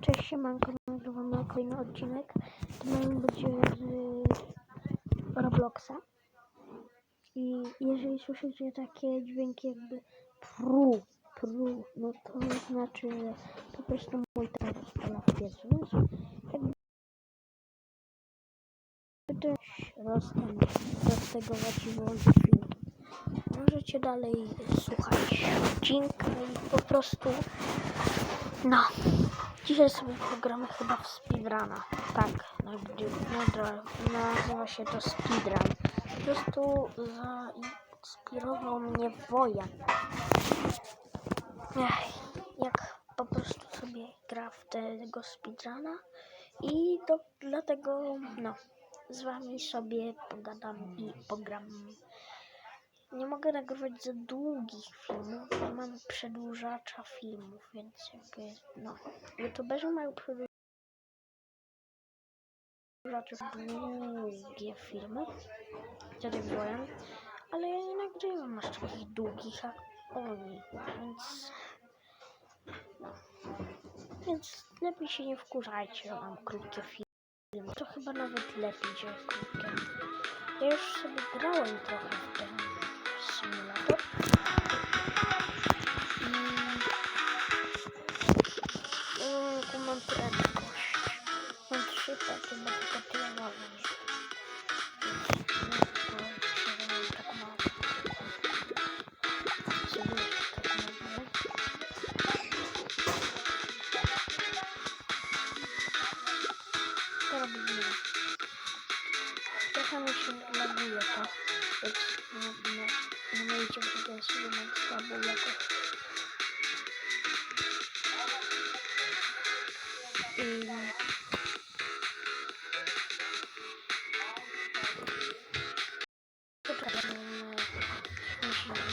Cześć, siemanko, nagrywamy kolejny odcinek. Tym będzie z Robloxa. I jeżeli słyszycie takie dźwięki jakby pru, pru, no to znaczy, po prostu mój rozpala w piecu. Jakby też roztem, roztegować i włączyć. Możecie dalej słuchać odcinka i po prostu no. Dzisiaj sobie pogramy chyba w speedruna. Tak, nagry- nazywa się to speedrun. Po prostu zainspirował mnie Wojan. Jak po prostu sobie gra w tego speedruna i do, dlatego no, z wami sobie pogadam i pogram. Nie mogę nagrywać za długich filmów, bo mam przedłużacza filmów, więc jakby, no, youtuberzy mają przedłużacze długie filmy, wtedy wołem, ale ja nie nagrywam aż takich długich jak oni, więc, no, więc lepiej się nie wkurzajcie, że mam krótkie filmy. To chyba nawet lepiej, że krótkie. Ja już sobie grałem trochę mm, jaką mam prędkość. Mam trzy takie, bo tylko tyle mogę. Więc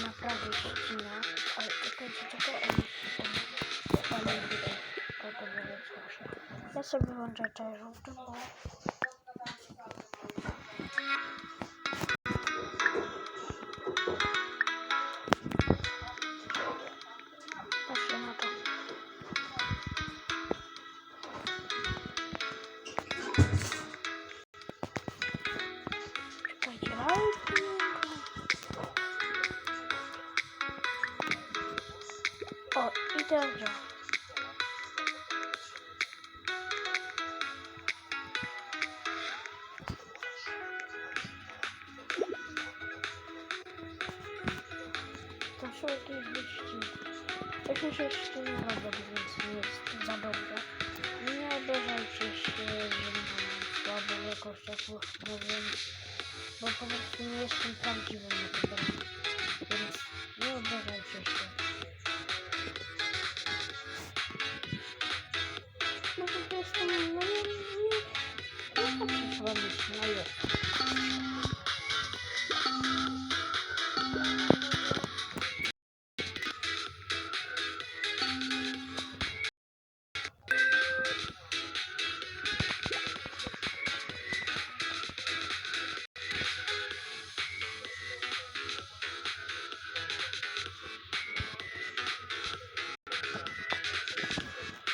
naprawić ścina. Ale czekajcie, czekaj. Ale tutaj to to będzie słyszę. Ja sobie włączę żółty, bo Są jakieś wyścigi. Jak mi się jeszcze nie robią, więc nie jest za dobrze. Nie obrażajcie się, że mam słabą jakość jakoś powiem, bo po prostu nie jestem prawdziwym youtuberem. Więc nie obrażajcie się. No po prostu, no nie, nie, nie chcę się wam śmieję. Em, Nie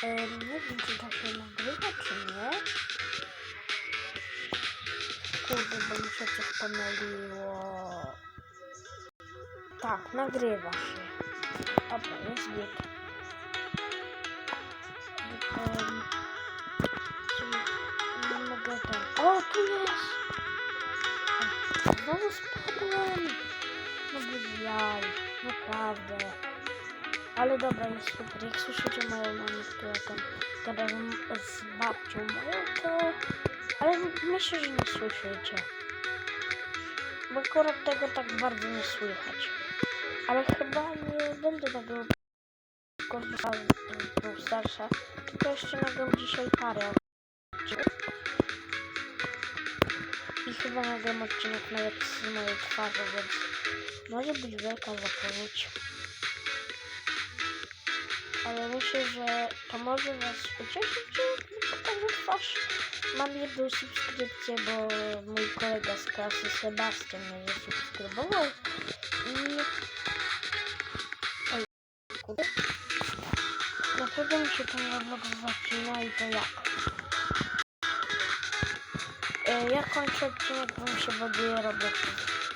wiem, czy to się nagrywa, czy nie. Kurde, bo mi się coś pomyliło. Tak, nagrywa się. Dobra, jest git. Em, czyli nie mogę ten... O, tu jest! Znowu spadłem! No bez jaj, naprawdę. Ale dobra, jest super. Jak słyszycie moją mamę, która tam gada z- babcią moją, to... Ale myślę, że nie słyszycie. Bo akurat tego tak bardzo nie słychać. Ale chyba nie będę tego korzystał, starsza. Tylko jeszcze nagram dzisiaj parę. I chyba nagram odcinek nawet z mojej twarzy, więc może być wielka zapowiedź ale myślę, że to może Was ucieszyć, że pokażę twarz. Mam jedną subskrypcję, bo mój kolega z klasy Sebastian mnie zasubskrybował i... Oj, kurde. Kiedy mi się ten Roblox zaczyna i to jak? E, ja kończę odcinek, bo mi się baguje Roblox.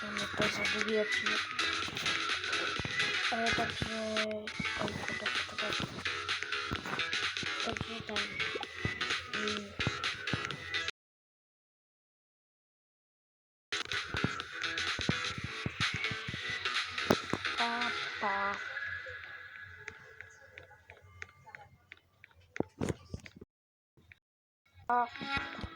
Mamy to za długi odcinek. Ale także... Oj, kurde. Także ten... Mm. Pa, pa. Pa.